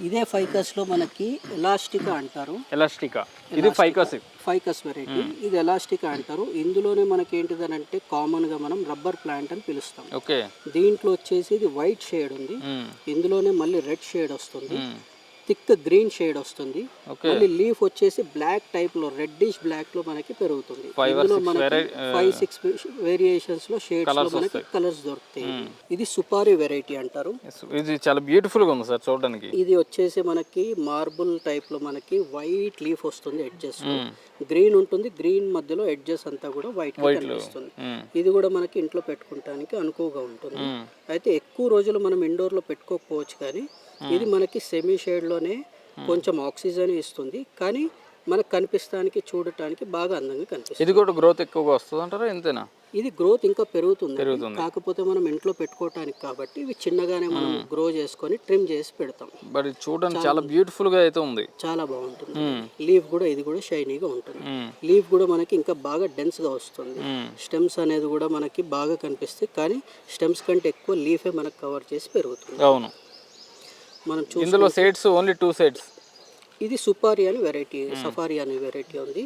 ఇదే ఫైకస్లో మనకి ఎలాస్టికా అంటారు. ఎలాస్టికా. ఇది ఫైకస్. Ficus variety. ఇది ఎలాస్టికా అంటారు. ఇందులోనే మనకి ఏంటిదని అంటే కామన్గా మనం రబ్బర్ ప్లాంట్ అని పిలుస్తాం. ఓకే. దీంట్లో వచ్చేసి ఇది వైట్ షేడ్ ఉంది. ఇందులోనే మళ్ళీ రెడ్ షేడ్ వస్తుంది. థిక్ గ్రీన్ షేడ్ వస్తుంది. మళ్ళీ లీఫ్ వచ్చేసి బ్లాక్ టైప్లో రెడ్డిష్ బ్లాక్లో మనకి పెరుగుతుంది. ఇందులో మనకి ఫైవ్ సిక్స్ వేరియేషన్స్లో షేడ్స్లో మనకి కలర్స్ దొరుకుతాయి. ఇది సుపారీ వెరైటీ అంటారు. ఇది చాలా బ్యూటిఫుల్గా ఉంది సార్ చూడడానికి. ఇది వచ్చేసి మనకి మార్బుల్ టైప్లో మనకి వైట్ లీఫ్ వస్తుంది ఎడ్జెస్ గ్రీన్ ఉంటుంది గ్రీన్ మధ్యలో ఎడ్జెస్ అంతా కూడా వైట్ కనిపిస్తుంది. మ్మ్. ఇది కూడా మనకి ఇంట్లో పెట్టుకుంటానికి అనుకువగా ఉంటుంది. అయితే ఎక్కువ రోజులు మనం ఇండోర్లో పెట్టుకోకపోవచ్చు కానీ ఇది మనకి సెమీ షేడ్లోనే కొంచెం ఆక్సిజన్ ఇస్తుంది. కానీ మనకు కనిపిస్తానికి చూడటానికి బాగా అందంగా కనిపిస్తుంది. ఇది కూడా గ్రోత్ ఎక్కువగా వస్తుంది అంటారా? ఎంతేనా ఇది గ్రోత్ ఇంకా పెరుగుతుంది. కాకపోతే మనం ఇంట్లో పెట్టుకోవటానికి కాబట్టి ఇవి చిన్నగానే మనం గ్రో చేసుకొని ట్రిమ్ చేసి పెడతాం. బట్ చూడడానికి చాలా బ్యూటిఫుల్గా అయితే ఉంది. చాలా బాగుంటుంది. లీఫ్ కూడా ఇది కూడా షైనీగా ఉంటుంది. లీఫ్ కూడా మనకి ఇంకా బాగా డెన్స్గా వస్తుంది. స్టెమ్స్ అనేది కూడా మనకి బాగా కనిపిస్తాయి. కానీ స్టెమ్స్ కంటే ఎక్కువ లీఫే మనకు కవర్ చేసి పెరుగుతుంది. అవును. మనం ఇందులో సైడ్స్ ఓన్లీ టూ సైడ్స్ ఇది సుపారి అని వెరైటీ సఫారీ అనే వెరైటీ ఉంది.